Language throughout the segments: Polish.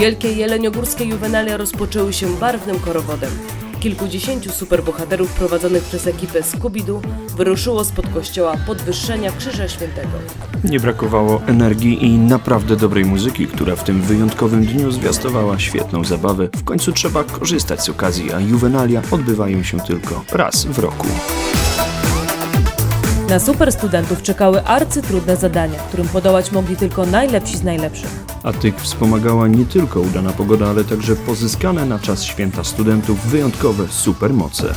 Wielkie jeleniogórskie juwenalia rozpoczęły się barwnym korowodem. Kilkudziesięciu superbohaterów prowadzonych przez ekipę Scooby-Doo wyruszyło spod kościoła podwyższenia Krzyża Świętego. Nie brakowało energii i naprawdę dobrej muzyki, która w tym wyjątkowym dniu zwiastowała świetną zabawę. W końcu trzeba korzystać z okazji, a juwenalia odbywają się tylko raz w roku. Na super studentów czekały arcytrudne zadania, którym podołać mogli tylko najlepsi z najlepszych. A tych wspomagała nie tylko udana pogoda, ale także pozyskane na czas święta studentów wyjątkowe supermoce.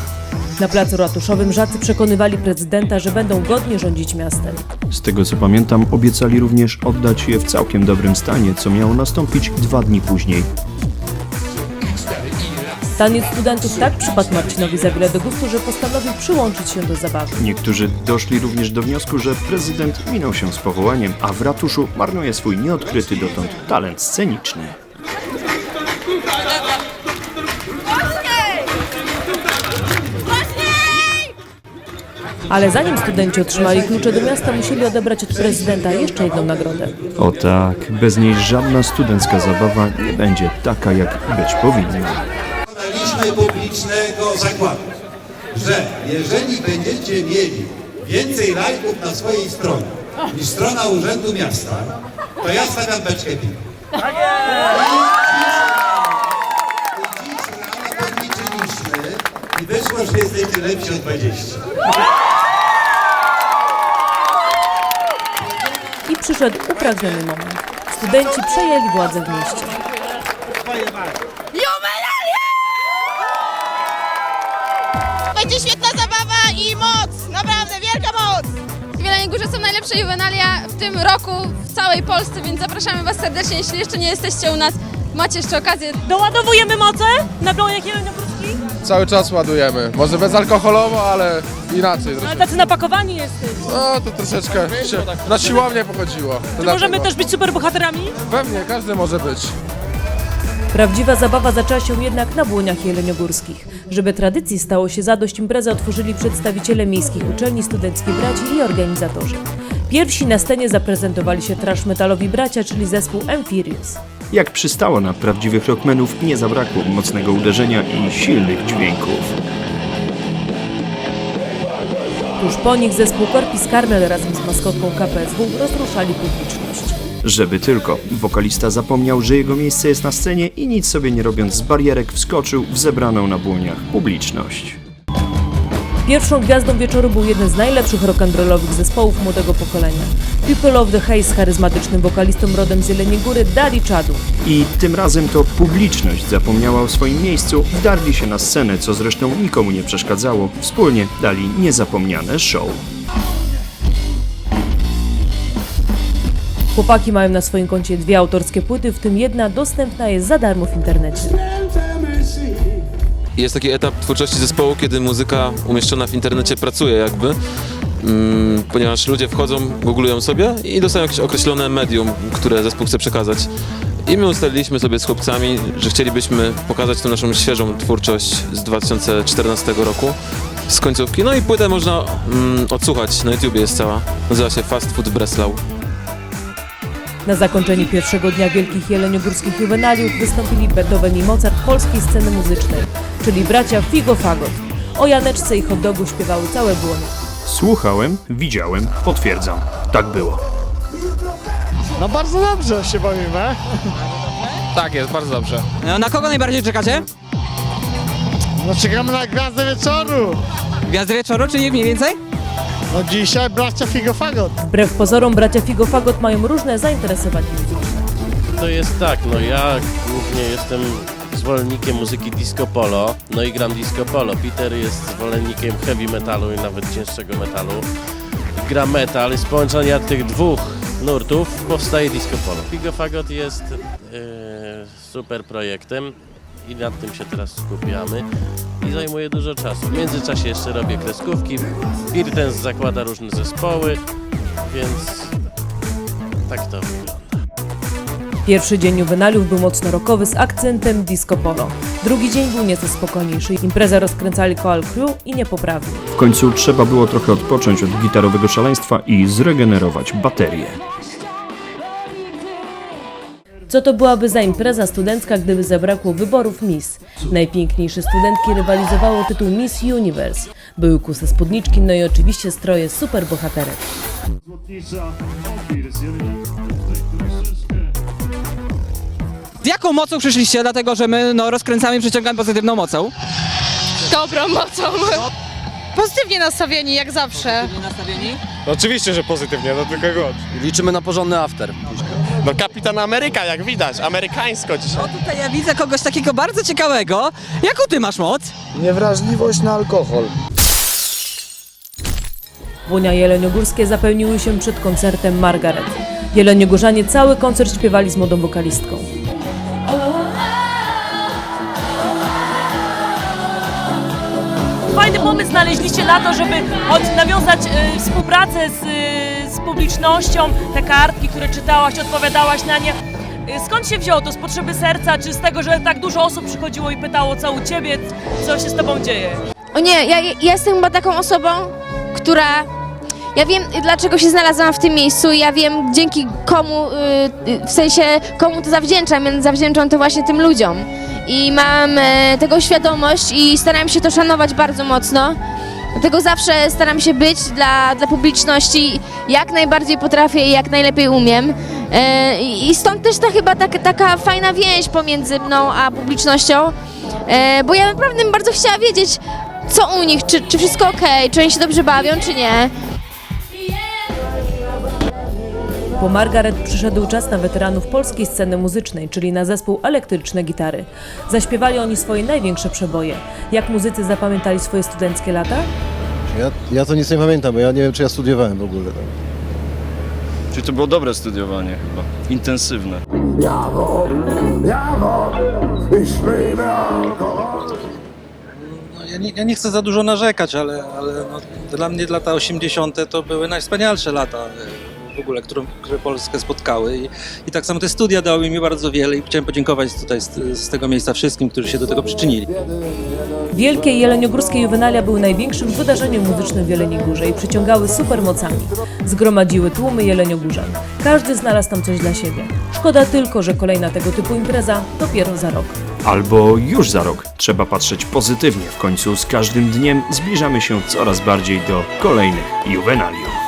Na placu ratuszowym żacy przekonywali prezydenta, że będą godnie rządzić miastem. Z tego co pamiętam, obiecali również oddać je w całkiem dobrym stanie, co miało nastąpić dwa dni później. Taniec studentów tak przypadł Marcinowi Zawile do gustu, że postanowił przyłączyć się do zabawy. Niektórzy doszli również do wniosku, że prezydent minął się z powołaniem, a w ratuszu marnuje swój nieodkryty dotąd talent sceniczny. Ale zanim studenci otrzymali klucze do miasta, musieli odebrać od prezydenta jeszcze jedną nagrodę. O tak, bez niej żadna studencka zabawa nie będzie taka, jak być powinna. Podaliśmy publicznego zakładu, że jeżeli będziecie mieli więcej lajków na swojej stronie niż strona Urzędu Miasta, to ja stawiam beczkę piwa. I dziś rano podliczyliśmy i wyszło, że jesteście lepsi o 20. I przyszedł upragniony moment. Studenci przejęli władzę w mieście. Będzie świetna zabawa i moc, naprawdę wielka moc! W Jeleniej Górze są najlepsze juwenalia w tym roku w całej Polsce, więc zapraszamy Was serdecznie, jeśli jeszcze nie jesteście u nas, macie jeszcze okazję. Doładowujemy moce na Białych Jeleniogórskich? Cały czas ładujemy. Może bezalkoholowo, ale inaczej. troszeczkę. tacy napakowani jesteś. No to troszeczkę się na siłownię pochodziło. To na pewno. być superbohaterami? Pewnie, każdy może być. Prawdziwa zabawa zaczęła się jednak na błoniach jeleniogórskich. Żeby tradycji stało się zadość, imprezę otworzyli przedstawiciele miejskich uczelni, studenckiej braci i organizatorzy. Pierwsi na scenie zaprezentowali się trash metalowi bracia, czyli zespół Amphirius. Jak przystało na prawdziwych rockmenów, nie zabrakło mocnego uderzenia i silnych dźwięków. Tuż po nich zespół Corpus Carmel razem z maskotką KPSW rozruszali publiczność. Żeby tylko, wokalista zapomniał, że jego miejsce jest na scenie i nic sobie nie robiąc z barierek wskoczył w zebraną na błoniach publiczność. Pierwszą gwiazdą wieczoru był jeden z najlepszych rock'n'rollowych zespołów młodego pokolenia. People of the Haze z charyzmatycznym wokalistą rodem z Jeleniej Góry Dali Chadu. I tym razem to publiczność zapomniała o swoim miejscu, wdarli się na scenę, co zresztą nikomu nie przeszkadzało. Wspólnie dali niezapomniane show. Chłopaki mają na swoim koncie dwie autorskie płyty, w tym jedna dostępna jest za darmo w internecie. Jest taki etap twórczości zespołu, kiedy muzyka umieszczona w internecie pracuje jakby, mm, ponieważ ludzie wchodzą, googlują sobie i dostają jakieś określone medium, które zespół chce przekazać. I my ustaliliśmy sobie z chłopcami, że chcielibyśmy pokazać tę naszą świeżą twórczość z 2014 roku, z końcówki. No i płytę można mm, odsłuchać, na YouTubie jest cała. Nazywa się Fast Food Breslau. Na zakończenie pierwszego dnia Wielkich Jeleniogórskich Juwenaliów wystąpili Beethoven i Mozart polskiej sceny muzycznej, czyli bracia Figo Fagot. O Janeczce i hot dogu śpiewały całe błonie. Słuchałem, widziałem, potwierdzam. Tak było. No bardzo dobrze się bawimy. Tak jest, bardzo dobrze. No, na kogo najbardziej czekacie? No czekamy na gwiazdę wieczoru. Gwiazdy wieczoru, czyli mniej więcej? No dzisiaj bracia Figo Fagot. Wbrew pozorom bracia Figo Fagot mają różne zainteresowania muzyczne. To jest tak, no ja głównie jestem zwolennikiem muzyki disco polo, no i gram disco polo. Peter jest zwolennikiem heavy metalu i nawet cięższego metalu. Gra metal i z połączenia tych dwóch nurtów powstaje disco polo. Figo Fagot jest e, super projektem i nad tym się teraz skupiamy i zajmuje dużo czasu. W międzyczasie jeszcze robię kreskówki, Pirtens zakłada różne zespoły, więc tak to wygląda. Pierwszy dzień juwenaliów był mocno rockowy z akcentem disco polo. Drugi dzień był nieco spokojniejszy. Imprezę rozkręcali Coal Crew i niepoprawni. W końcu trzeba było trochę odpocząć od gitarowego szaleństwa i zregenerować baterię. Co to byłaby za impreza studencka, gdyby zabrakło wyborów Miss? Najpiękniejsze studentki rywalizowały o tytuł Miss Universe. Były kuse spódniczki, no i oczywiście stroje superbohaterek. Z jaką mocą przyszliście? Dlatego, że my no, rozkręcamy i przyciągamy pozytywną mocą. Dobrą mocą. Pozytywnie nastawieni, jak zawsze. nastawieni? Oczywiście, że pozytywnie, no tylko god. Liczymy na porządny after. No kapitan Ameryka, jak widać, amerykańsko dzisiaj. No tutaj ja widzę kogoś takiego bardzo ciekawego. Jaką ty masz moc? Niewrażliwość na alkohol. Błonia jeleniogórskie zapełniły się przed koncertem Margaret. Jeleniogórzanie cały koncert śpiewali z młodą wokalistką. Znaleźliście na to, żeby choć nawiązać e, współpracę z, e, z publicznością, te kartki, które czytałaś, odpowiadałaś na nie. E, Skąd się wzięło to? Z potrzeby serca, czy z tego, że tak dużo osób przychodziło i pytało, co u ciebie, co się z tobą dzieje? O nie, ja, ja jestem chyba taką osobą, która. Ja wiem, dlaczego się znalazłam w tym miejscu, ja wiem, dzięki komu, y, y, w sensie, komu to zawdzięczam, więc zawdzięczam to właśnie tym ludziom. I mam tego świadomość i staram się to szanować bardzo mocno. Dlatego zawsze staram się być dla, dla publiczności jak najbardziej potrafię i jak najlepiej umiem. E, I stąd też ta chyba tak, taka fajna więź pomiędzy mną a publicznością, e, bo ja naprawdę bym bardzo chciała wiedzieć, co u nich, czy, czy wszystko ok, czy oni się dobrze bawią, czy nie. Po Margaret przyszedł czas na weteranów polskiej sceny muzycznej, czyli na zespół Elektryczne Gitary. Zaśpiewali oni swoje największe przeboje. Jak muzycy zapamiętali swoje studenckie lata? Ja, ja to nic nie pamiętam, bo ja nie wiem, czy ja studiowałem w ogóle. tam. Czyli to było dobre studiowanie chyba, intensywne. No, ja, nie, ja nie chcę za dużo narzekać, ale, ale no, dla mnie lata 80. to były najwspanialsze lata w ogóle, które, które Polskę spotkały. I, I tak samo te studia dały mi bardzo wiele i chciałem podziękować tutaj z, z tego miejsca wszystkim, którzy się do tego przyczynili. Wielkie jeleniogórskie juwenalia były największym wydarzeniem muzycznym w Jeleniej Górze i przyciągały supermocami. Zgromadziły tłumy jeleniogórzan. Każdy znalazł tam coś dla siebie. Szkoda tylko, że kolejna tego typu impreza dopiero za rok. Albo już za rok. Trzeba patrzeć pozytywnie. W końcu z każdym dniem zbliżamy się coraz bardziej do kolejnych juwenaliów.